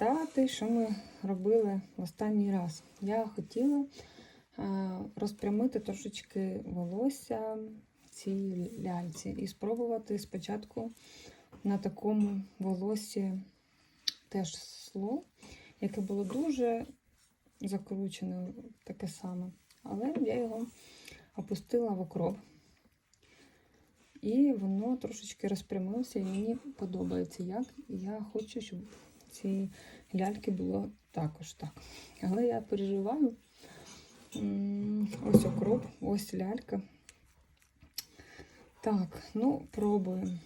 нагадати, що ми робили в останній раз. Я хотіла е, розпрямити трошечки волосся цій ляльці і спробувати спочатку на такому волосі теж сло, яке було дуже закручене, таке саме. Але я його опустила в окроп. І воно трошечки розпрямилося, і мені подобається як. Я хочу, щоб ці ляльки було також так. Але я переживаю. Ось окроп, ось лялька. Так, ну, пробуємо.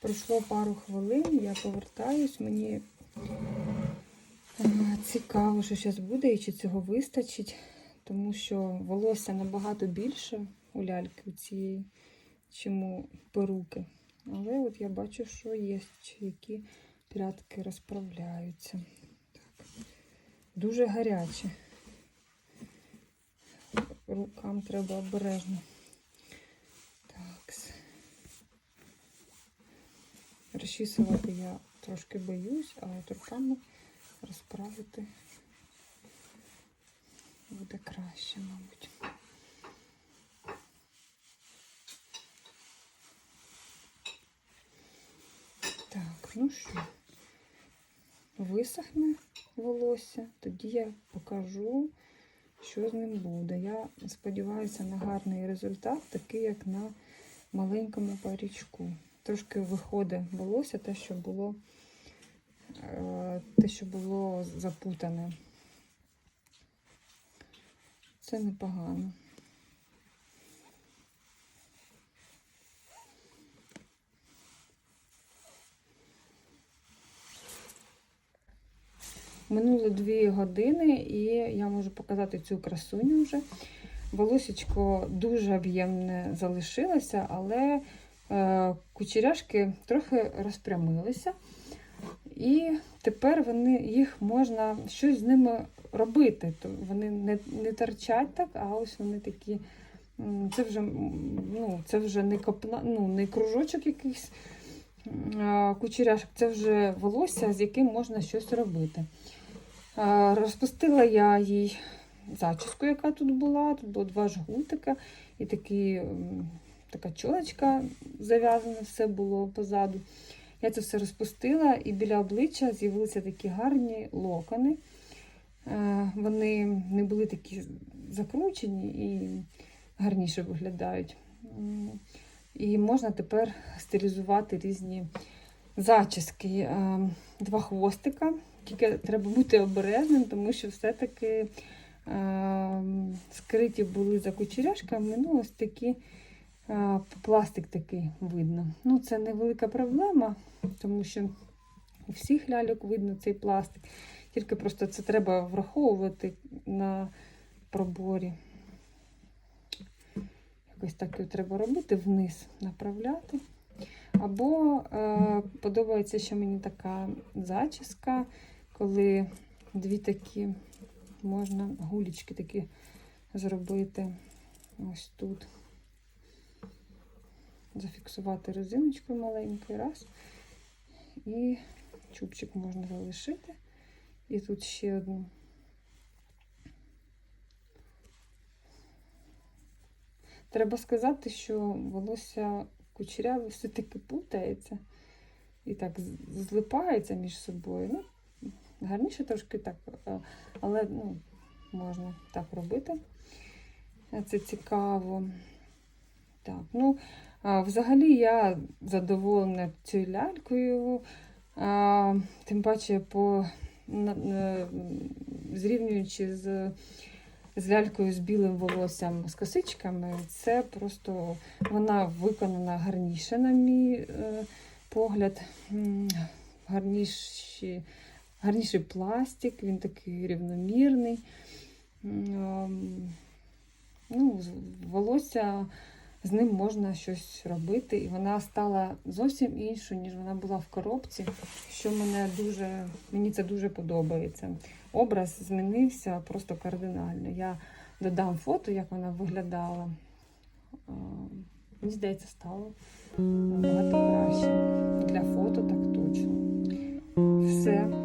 Пройшло пару хвилин, я повертаюсь, мені Е, Цікаво, що зараз буде і чи цього вистачить, тому що волосся набагато більше у ляльки цієї, чим у перуки. Але от я бачу, що є, які прядки розправляються. Так. Дуже гаряче. Рукам треба обережно. Так. Розчісувати я трошки боюсь, а от руками розправити буде краще, мабуть. Так, ну що, висохне волосся, тоді я покажу, що з ним буде. Я сподіваюся на гарний результат, такий, як на маленькому парічку. Трошки виходить волосся, те, що було е, те, що було запутане. Це непогано. Минуло дві години, і я можу показати цю красуню вже. Волосечко дуже об'ємне залишилося, але е, кучеряшки трохи розпрямилися. І тепер вони, їх можна щось з ними робити. То вони не не торчать так, а ось вони такі. Це вже, ну, це вже не копна, ну, не кружочок якийсь кучеряшок, це вже волосся, з яким можна щось робити. Розпустила я їй зачіску, яка тут була. Тут було два жгутика і такі, така чолочка зав'язана, все було позаду. Я це все розпустила, і біля обличчя з'явилися такі гарні локони. Е, Вони не були такі закручені і гарніше виглядають. І можна тепер стилізувати різні зачіски. Е, Два хвостика. Тільки треба бути обережним, тому що все-таки е, скриті були за кучеряшками. Ну, ось такі пластик такий видно. Ну, це невелика проблема, тому що у всіх ляльок видно цей пластик. Тільки просто це треба враховувати на проборі. Якось так його треба робити, вниз направляти. Або е, подобається ще мені така зачіска, коли дві такі можна гулічки такі зробити ось тут зафіксувати резиночкою маленькою, раз. І чубчик можна залишити. І тут ще одну. Треба сказати, що волосся кучеряве все-таки путається і так злипається між собою. Ну, гарніше трошки так, але ну, можна так робити. Це цікаво. Так, ну, Взагалі я задоволена цією лялькою, тим паче по, на- зрівнюючи з, з лялькою з білим волоссям з косичками, це просто вона виконана гарніше, на мій е, погляд. Гарніші, гарніший пластик, він такий рівномірний. Ем, Ну, волосся з ним можна щось робити. І вона стала зовсім іншою, ніж вона була в коробці, що мене дуже, мені це дуже подобається. Образ змінився просто кардинально. Я додам фото, як вона виглядала. Е, Мені здається, стало набагато краще. Для фото так точно. Все.